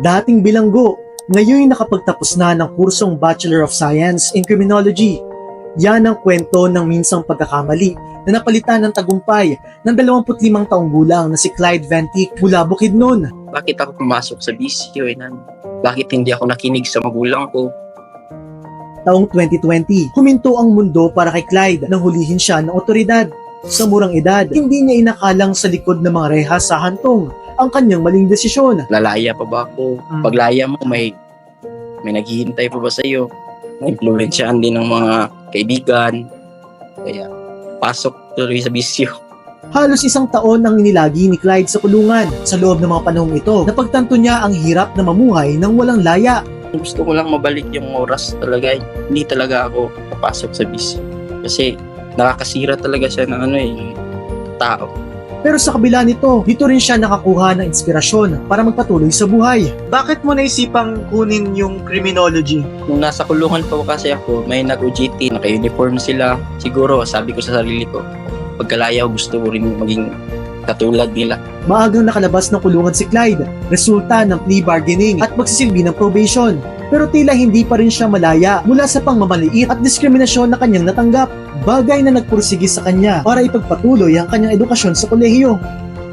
dating bilanggo, ngayon nakapagtapos na ng kursong Bachelor of Science in Criminology. Yan ang kwento ng minsang pagkakamali na napalitan ng tagumpay ng 25 taong gulang na si Clyde Ventic mula Bukidnon. Bakit ako pumasok sa bisyo, inan? Bakit hindi ako nakinig sa magulang ko? Taong 2020, huminto ang mundo para kay Clyde nang hulihin siya ng otoridad. Sa murang edad, hindi niya inakalang sa likod ng mga rehas sa hantong ang kanyang maling desisyon. Lalaya pa ba ako? Mm. Paglaya mo, may may naghihintay pa ba sa'yo? Influensyahan din ng mga kaibigan. Kaya, pasok tuloy sa bisyo. Halos isang taon ang inilagi ni Clyde sa kulungan. Sa loob ng mga panahong ito, napagtanto niya ang hirap na mamuhay ng walang laya. Gusto ko lang mabalik yung oras talaga. Hindi talaga ako papasok sa bisyo. Kasi, nakakasira talaga siya ng ano eh, tao. Pero sa kabila nito, dito rin siya nakakuha ng inspirasyon para magpatuloy sa buhay. Bakit mo naisipang kunin yung criminology? Nung nasa kulungan pa kasi ako, may nag-OJT, naka-uniform sila. Siguro, sabi ko sa sarili ko, pagkalaya ko gusto ko rin maging katulad nila. Maagang nakalabas ng kulungan si Clyde, resulta ng plea bargaining at magsisilbi ng probation. Pero tila hindi pa rin siya malaya mula sa pangmamaliit at diskriminasyon na kanyang natanggap. Bagay na nagpursige sa kanya para ipagpatuloy ang kanyang edukasyon sa kolehiyo.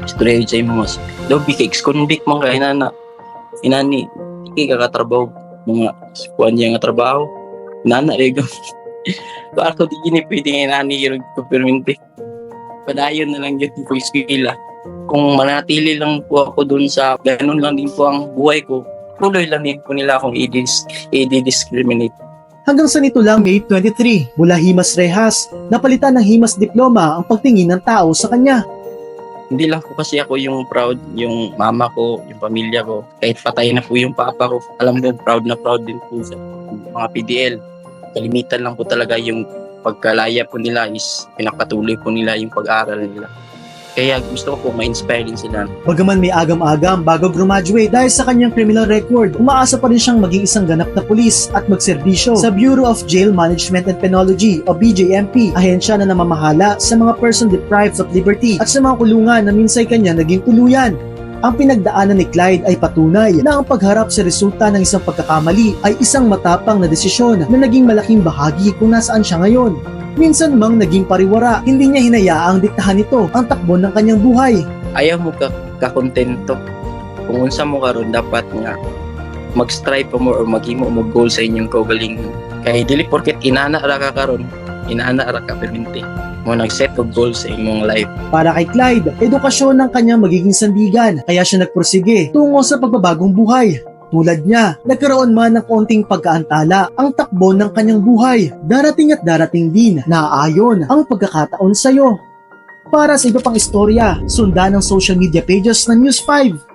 Istorya sa imo mas. Daw bika ex-convict man ka inana. Inani, iki kakatrabaho mga kuan niya nga trabaho. Nana ego. Bakit ko di gini pwede inani yung permente. Padayon na lang yun po iskila. Kung manatili lang po ako dun sa ganun lang din po ang buhay ko, tuloy lang din po nila akong i-dis- i-discriminate. Hanggang sa nito lang May 23, mula Himas Rehas, napalitan ng Himas Diploma ang pagtingin ng tao sa kanya. Hindi lang po kasi ako yung proud, yung mama ko, yung pamilya ko. Kahit patay na po yung papa ko, alam mo, proud na proud din po sa mga PDL. Kalimitan lang po talaga yung pagkalaya po nila is pinakpatuloy po nila yung pag-aaral nila. Kaya gusto ko po ma-inspire din sila. Bagaman may agam-agam bago graduate dahil sa kanyang criminal record, umaasa pa rin siyang maging isang ganap na pulis at magserbisyo sa Bureau of Jail Management and Penology o BJMP, ahensya na namamahala sa mga person deprived of liberty at sa mga kulungan na minsay kanya naging tuluyan. Ang pinagdaanan ni Clyde ay patunay na ang pagharap sa resulta ng isang pagkakamali ay isang matapang na desisyon na naging malaking bahagi kung nasaan siya ngayon. Minsan mang naging pariwara, hindi niya hinayaang diktahan nito ang takbo ng kanyang buhay. Ayaw mo ka kakontento. Kung unsa mo karon dapat nga mag-strive pa mo or maghimo mo goal sa inyong kaugalingon. Kaya dili porket inana ra ka karon, inana ra ka permente. Mo nag-set og goal sa imong life. Para kay Clyde, edukasyon ng kanyang magiging sandigan, kaya siya nagpursige tungo sa pagbabagong buhay. Tulad niya, nagkaroon man ng konting pagkaantala ang takbo ng kanyang buhay. Darating at darating din na aayon ang pagkakataon sa'yo. Para sa iba pang istorya, sundan ang social media pages ng News 5.